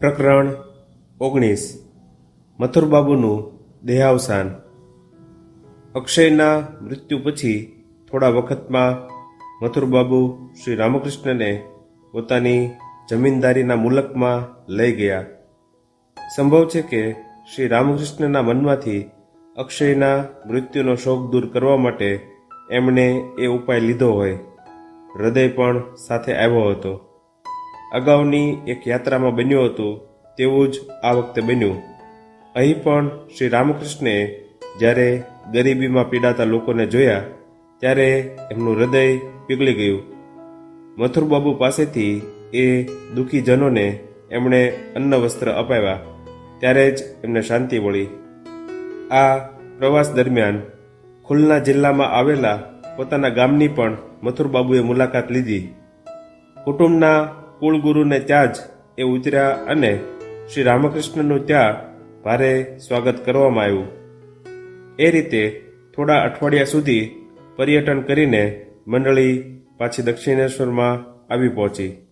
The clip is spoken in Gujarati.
પ્રકરણ ઓગણીસ. મથુરબાબુનું દેહાવસાન. અક્ષયના મૃત્યુ પછી થોડા વખતમાં મથુરબાબુ શ્રી રામકૃષ્ણને પોતાની જમીનદારીના મુલકમાં લઈ ગયા. સંભવ છે કે શ્રી રામકૃષ્ણના મનમાંથી અક્ષયના મૃત્યુનો શોક દૂર કરવા માટે એમણે એ ઉપાય લીધો હોય. હૃદય પણ સાથે આવ્યો હતો. અગાઉની એક યાત્રામાં બન્યું હતું, તેવું જ આ વખતે બન્યું. અહીં પણ શ્રી રામકૃષ્ણે જ્યારે ગરીબીમાં પીડાતા લોકોને જોયા, ત્યારે એમનું હૃદય પીગળી ગયું. મથુરબાબુ પાસેથી એ દુઃખીજનોને એમણે અન્ન વસ્ત્ર અપાવ્યા, ત્યારે જ એમને શાંતિ મળી. આ પ્રવાસ દરમિયાન ખુલના જિલ્લામાં આવેલા પોતાના ગામની પણ મથુરબાબુએ મુલાકાત લીધી. કુટુંબના કુળગુરુને ત્યાં જ એ ઉતર્યા અને શ્રી રામકૃષ્ણનું ત્યાં ભારે સ્વાગત કરવામાં આવ્યું. એ રીતે થોડા અઠવાડિયા સુધી પર્યટન કરીને મંડળી પાછી દક્ષિણેશ્વરમાં આવી પહોંચી.